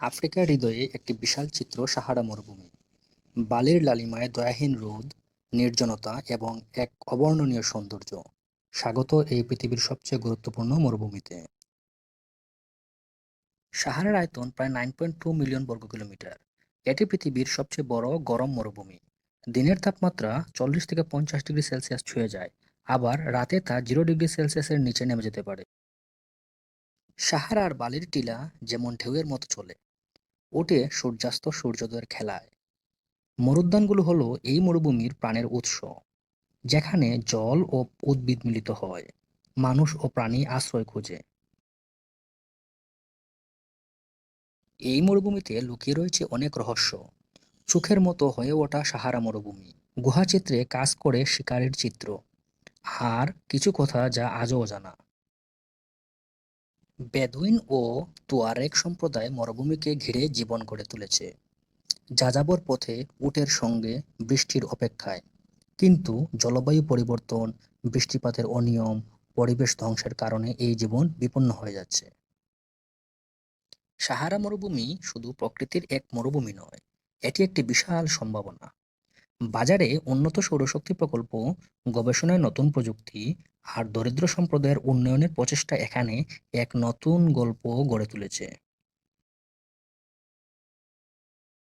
আফ্রিকার হৃদয়ে একটি বিশাল চিত্র সাহারা মরুভূমি। বালির লালিমায় দয়াহীন রোদ, নির্জনতা এবং এক অবর্ণনীয় সৌন্দর্য স্বাগত এই পৃথিবীর সবচেয়ে গুরুত্বপূর্ণ মরুভূমিতে। সাহারার আয়তন প্রায় নাইন পয়েন্ট টু মিলিয়ন বর্গ কিলোমিটার। এটি পৃথিবীর সবচেয়ে বড় গরম মরুভূমি। দিনের তাপমাত্রা চল্লিশ থেকে পঞ্চাশ ডিগ্রি সেলসিয়াস ছুঁয়ে যায়, আবার রাতে তা জিরো ডিগ্রি সেলসিয়াসের নিচে নেমে যেতে পারে। সাহারার বালির টিলা যেমন ঢেউয়ের মতো চলে ওঠে সূর্যাস্ত সূর্যোদয়ের খেলায়। মরুদ্যানগুলো হলো এই মরুভূমির প্রাণের উৎস, যেখানে জল ও উদ্ভিদ মিলিত হয়, মানুষ ও প্রাণী আশ্রয় খোঁজে। এই মরুভূমিতে লুকিয়ে রয়েছে অনেক রহস্য। চোখের মতো হয়ে ওঠা সাহারা মরুভূমি। গুহাচিত্রে কাজ করে শিকারের চিত্র। আর কিছু কথা যা আজও অজানা। বেদুইন ও তুয়ারেগ সম্প্রদায় মরুভূমিকে ঘিরে জীবন গড়ে তুলেছে। যাযাবর পথে উটের সঙ্গে বৃষ্টির অপেক্ষায়। কিন্তু জলবায়ু পরিবর্তন, বৃষ্টিপাতের অনিয়ম, পরিবেশ ধ্বংসের কারণে এই জীবন বিপন্ন হয়ে যাচ্ছে। সাহারা মরুভূমি শুধু প্রকৃতির এক মরুভূমি নয়, এটি একটি বিশাল সম্ভাবনা। বাজারে উন্নত সৌরশক্তি প্রকল্প, গবেষণায় নতুন প্রযুক্তি আর দরিদ্র সম্প্রদায়ের উন্নয়নের প্রচেষ্টা এখানে এক নতুন গল্প গড়ে তুলেছে।